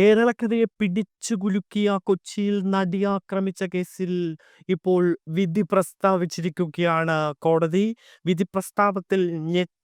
കേരളക്കരയെ പിടിച്ചു കുലുക്കിയ കൊച്ചിയിൽ നടി ആക്രമിച്ച കേസിൽ ഇപ്പോൾ വിധി പ്രസ്താവിച്ചിരിക്കുകയാണ് കോടതി. വിധി പ്രസ്താവത്തിൽ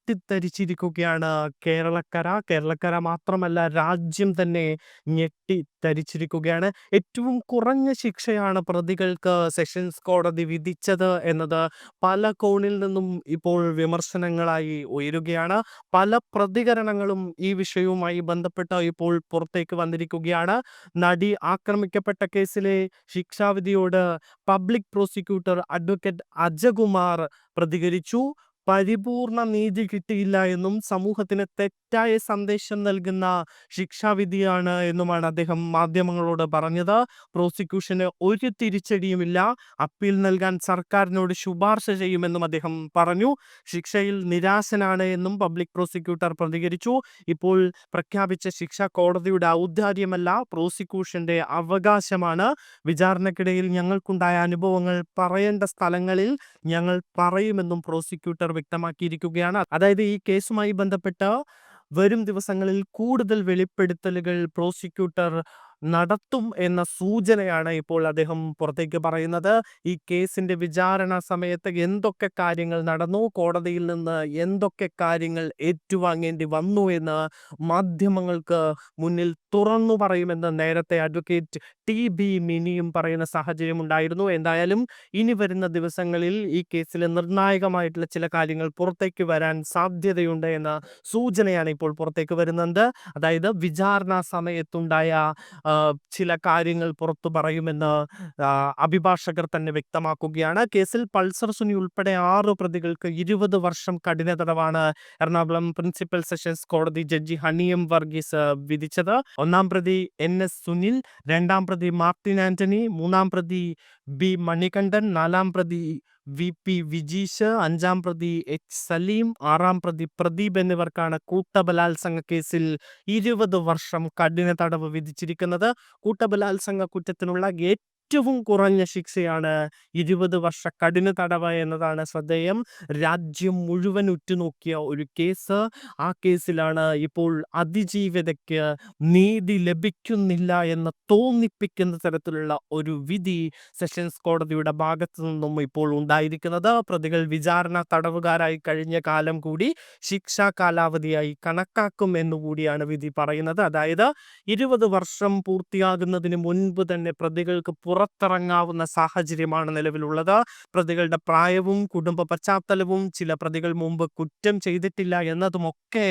ഞെട്ടിത്തരിച്ചിരിക്കുകയാണ് കേരളക്കര. കേരളക്കര മാത്രമല്ല രാജ്യം തന്നെ ഞെട്ടിത്തരിച്ചിരിക്കുകയാണ്. ഏറ്റവും കുറഞ്ഞ ശിക്ഷയാണ് പ്രതികൾക്ക് സെഷൻസ് കോടതി വിധിച്ചത് എന്നത് പല കോണിൽ നിന്നും ഇപ്പോൾ വിമർശനങ്ങളായി ഉയരുകയാണ്. പല പ്രതികരണങ്ങളും ഈ വിഷയവുമായി ബന്ധപ്പെട്ട് ഇപ്പോൾ പുറത്തേക്ക് വന്നിരിക്കുകയാണ്. നടി ആക്രമിക്കപ്പെട്ട കേസിലെ ശിക്ഷാവിധിയോട് പബ്ലിക് പ്രോസിക്യൂട്ടർ അഡ്വക്കേറ്റ് അജകുമാർ പ്രതികരിച്ചു. പരിപൂർണ നീതി കിട്ടിയില്ല എന്നും സമൂഹത്തിന് തെറ്റായ സന്ദേശം നൽകുന്ന ശിക്ഷാവിധിയാണ് എന്നുമാണ് അദ്ദേഹം മാധ്യമങ്ങളോട് പറഞ്ഞത്. പ്രോസിക്യൂഷന് ഒരു തിരിച്ചടിയുമില്ല. അപ്പീൽ നൽകാൻ സർക്കാരിനോട് ശുപാർശ ചെയ്യുമെന്നും അദ്ദേഹം പറഞ്ഞു. ശിക്ഷയിൽ നിരാശനാണ് എന്നും പബ്ലിക് പ്രോസിക്യൂട്ടർ പ്രതികരിച്ചു. ഇപ്പോൾ പ്രഖ്യാപിച്ച ശിക്ഷ കോടതിയുടെ ഔദാര്യമല്ല പ്രോസിക്യൂഷന്റെ അവകാശമാണ്. വിചാരണക്കിടയിൽ ഞങ്ങൾക്കുണ്ടായ അനുഭവങ്ങൾ പറയേണ്ട സ്ഥലങ്ങളിൽ ഞങ്ങൾ പറയുമെന്നും പ്രോസിക്യൂട്ടർ വ്യക്തമാക്കിയിരിക്കുകയാണ്. അതായത് ഈ കേസുമായി ബന്ധപ്പെട്ട വരും ദിവസങ്ങളിൽ കൂടുതൽ വെളിപ്പെടുത്തലുകൾ പ്രോസിക്യൂട്ടർ നടത്തും എന്ന സൂചനയാണ് ഇപ്പോൾ അദ്ദേഹം പുറത്തേക്ക് പറയുന്നത്. ഈ കേസിന്റെ വിചാരണ സമയത്ത് എന്തൊക്കെ കാര്യങ്ങൾ നടന്നു കോടതിയിൽ നിന്ന് എന്തൊക്കെ കാര്യങ്ങൾ ഏറ്റുവാങ്ങേണ്ടി വന്നു എന്ന് മാധ്യമങ്ങൾക്ക് മുന്നിൽ തുറന്നു പറയുമെന്ന് നേരത്തെ അഡ്വക്കേറ്റ് ടി ബി മിനിയും പറയുന്ന സാഹചര്യം ഉണ്ടായിരുന്നു. എന്തായാലും ഇനി വരുന്ന ദിവസങ്ങളിൽ ഈ കേസിൽ നിർണായകമായിട്ടുള്ള ചില കാര്യങ്ങൾ പുറത്തേക്ക് വരാൻ സാധ്യതയുണ്ട് എന്ന സൂചനയാണ് ഇപ്പോൾ പുറത്തേക്ക് വരുന്നത്. അതായത് വിചാരണ സമയത്തുണ്ടായ ചില കാര്യങ്ങൾ പുറത്തു പറയുമെന്ന് അഭിഭാഷകർ തന്നെ വ്യക്തമാക്കുകയാണ്. കേസിൽ പൾസർ സുനി ഉൾപ്പെടെ ആറ് പ്രതികൾക്ക് ഇരുപത് വർഷം കഠിന തടവാണ് എറണാകുളം പ്രിൻസിപ്പൽ സെഷൻസ് കോടതി ജഡ്ജി ഹണിയം വർഗീസ് വിധിച്ചത്. ഒന്നാം പ്രതി എൻ എസ് സുനിൽ രണ്ടാം പ്രതി മാർട്ടിൻ ആന്റണി മൂന്നാം പ്രതി ബി മണികണ്ഠൻ നാലാം പ്രതി വി പി വിജീഷ് അഞ്ചാം പ്രതി എച്ച് സലീം ആറാം പ്രതി പ്രദീപ് എന്നിവർക്കാണ് കൂട്ടബലാത്സംഗ കേസിൽ ഇരുപത് വർഷം കഠിന തടവ് വിധിച്ചിരിക്കുന്നത്. കൂട്ടബലാത്സംഗ കുറ്റത്തിനുള്ള ഏറ്റവും കുറഞ്ഞ ശിക്ഷയാണ് ഇരുപത് വർഷ കഠിന തടവ് എന്നതാണ് ശ്രദ്ധേയം. രാജ്യം മുഴുവൻ ഉറ്റുനോക്കിയ ഒരു കേസ്. ആ കേസിലാണ് ഇപ്പോൾ അതിജീവിതയ്ക്ക് നീതി ലഭിക്കുന്നില്ല എന്ന് തോന്നിപ്പിക്കുന്ന തരത്തിലുള്ള ഒരു വിധി സെഷൻസ് കോടതിയുടെ ഭാഗത്തു നിന്നും ഇപ്പോൾ ഉണ്ടായിരിക്കുന്നത്. പ്രതികൾ വിചാരണ തടവുകാരായി കഴിഞ്ഞ കാലം കൂടി ശിക്ഷാ കാലാവധിയായി കണക്കാക്കും എന്നുകൂടിയാണ് വിധി പറയുന്നത്. അതായത് ഇരുപത് വർഷം പൂർത്തിയാകുന്നതിന് മുൻപ് തന്നെ പ്രതികൾക്ക് പുറത്തിറങ്ങാവുന്ന സാഹചര്യമാണ് നിലവിലുള്ളത്. പ്രതികളുടെ പ്രായവും കുടുംബ പശ്ചാത്തലവും ചില പ്രതികൾ മുമ്പ് കുറ്റം ചെയ്തിട്ടില്ല എന്നതുമൊക്കെ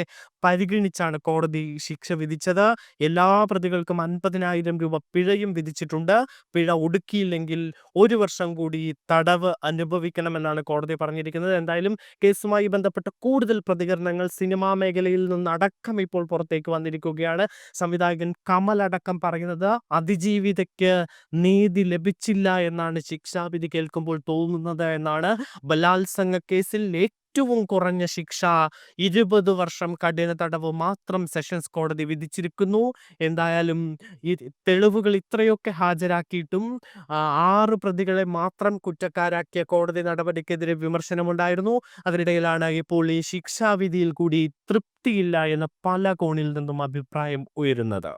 പരിഗണിച്ചാണ് കോടതി ശിക്ഷ വിധിച്ചത്. എല്ലാ പ്രതികൾക്കും അൻപതിനായിരം രൂപ പിഴയും വിധിച്ചിട്ടുണ്ട്. പിഴ ഒടുക്കിയില്ലെങ്കിൽ ഒരു വർഷം കൂടി തടവ് അനുഭവിക്കണമെന്നാണ് കോടതി പറഞ്ഞിരിക്കുന്നത്. എന്തായാലും കേസുമായി ബന്ധപ്പെട്ട കൂടുതൽ പ്രതികരണങ്ങൾ സിനിമാ മേഖലയിൽ നിന്നടക്കം ഇപ്പോൾ പുറത്തേക്ക് വന്നിരിക്കുകയാണ്. സംവിധായകൻ കമൽ അടക്കം പറയുന്നത് അതിജീവിതയ്ക്ക് നീതി നീതി ലഭിച്ചില്ല എന്നാണ് ശിക്ഷാവിധി കേൾക്കുമ്പോൾ തോന്നുന്നത് എന്നാണ് ബലാത്സംഗ കേസിൽ ഏറ്റവും കുറഞ്ഞ ശിക്ഷ. ഇരുപത് വർഷം കഠിന തടവ് മാത്രം സെഷൻസ് കോടതി വിധിച്ചിരിക്കുന്നു. എന്തായാലും ഈ തെളിവുകൾ ഇത്രയൊക്കെ ഹാജരാക്കിയിട്ടും ആറ് പ്രതികളെ മാത്രം കുറ്റക്കാരാക്കിയ കോടതി നടപടിക്കെതിരെ വിമർശനമുണ്ടായിരുന്നു. അതിനിടയിലാണ് ഇപ്പോൾ ഈ ശിക്ഷാവിധിയിൽ കൂടി തൃപ്തിയില്ല എന്ന പല കോണിൽ നിന്നും അഭിപ്രായം ഉയരുന്നത്.